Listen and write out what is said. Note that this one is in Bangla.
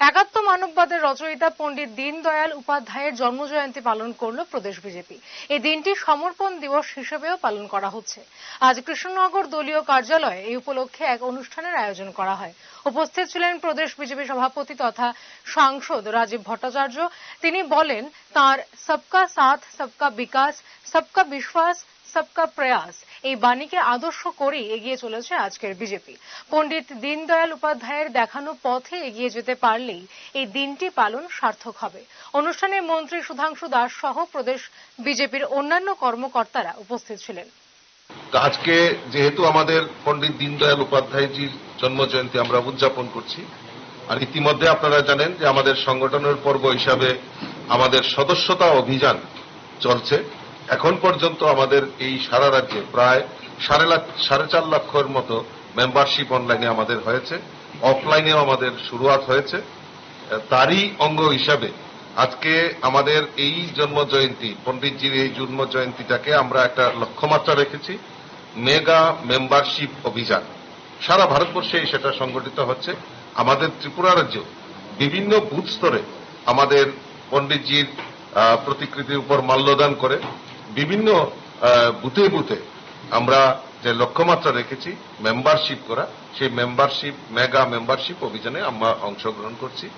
একাত্ম মানববাদের রচয়িতা পণ্ডিত দীনদয়াল উপাধ্যায়ের জন্মজয়ন্তী পালন করল প্রদেশ বিজেপি। এই দিনটি সমর্পণ দিবস হিসেবেও পালন করা হচ্ছে। আজ কৃষ্ণনগর দলীয় কার্যালয়ে এই উপলক্ষে এক অনুষ্ঠানের আয়োজন করা হয়। উপস্থিত ছিলেন প্রদেশ বিজেপি সভাপতি তথা সাংসদ রাজীব ভট্টাচার্য। তিনি বলেন, তার সবকা সাথ, সবকা বিকাশ, সবকা বিশ্বাস সবকা প্রয়াস। এই বাণীকে আদর্শ করেই এগিয়ে চলেছে আজকের বিজেপি। পণ্ডিত দীনদয়াল উপাধ্যায়ের দেখানো পথে এগিয়ে যেতে পারলেই এই দিনটি পালন সার্থক হবে। অনুষ্ঠানে মন্ত্রী সুধাংশু দাস সহ প্রদেশ বিজেপির অন্যান্য কর্মকর্তারা উপস্থিত ছিলেন। আজকে যেহেতু আমাদের পণ্ডিত দীনদয়াল উপাধ্যায়জির জন্ম জয়ন্তী আমরা উদযাপন করছি, আর ইতিমধ্যে আপনারা জানেন যে আমাদের সংগঠনের পর্ব হিসাবে আমাদের সদস্যতা অভিযান চলছে। এখন পর্যন্ত আমাদের এই সারা রাজ্যে প্রায় সাড়ে লাখ, সাড়ে চার লক্ষর মতো মেম্বারশিপ অনলাইনে আমাদের হয়েছে। অফলাইনেও আমাদের শুরুয়াত হয়েছে। তারই অঙ্গ হিসাবে আজকে আমাদের এই জন্ম জয়ন্তী পণ্ডিতজির এই জন্ম জয়ন্তীটাকে আমরা একটা লক্ষ্যমাত্রা রেখেছি, মেগা মেম্বারশিপ অভিযান। সারা ভারতবর্ষে সেটা সংগঠিত হচ্ছে। আমাদের ত্রিপুরা রাজ্য বিভিন্ন বুথ স্তরে আমাদের পণ্ডিতজির প্রতিকৃতির উপর মাল্যদান করে। বিভিন্ন বুথে বুথে আমরা যে লক্ষ্যমাত্রা রেখেছি মেম্বারশিপ করা, সেই মেম্বারশিপ মেগা মেম্বারশিপ অভিযানে আমরা অংশগ্রহণ করছি।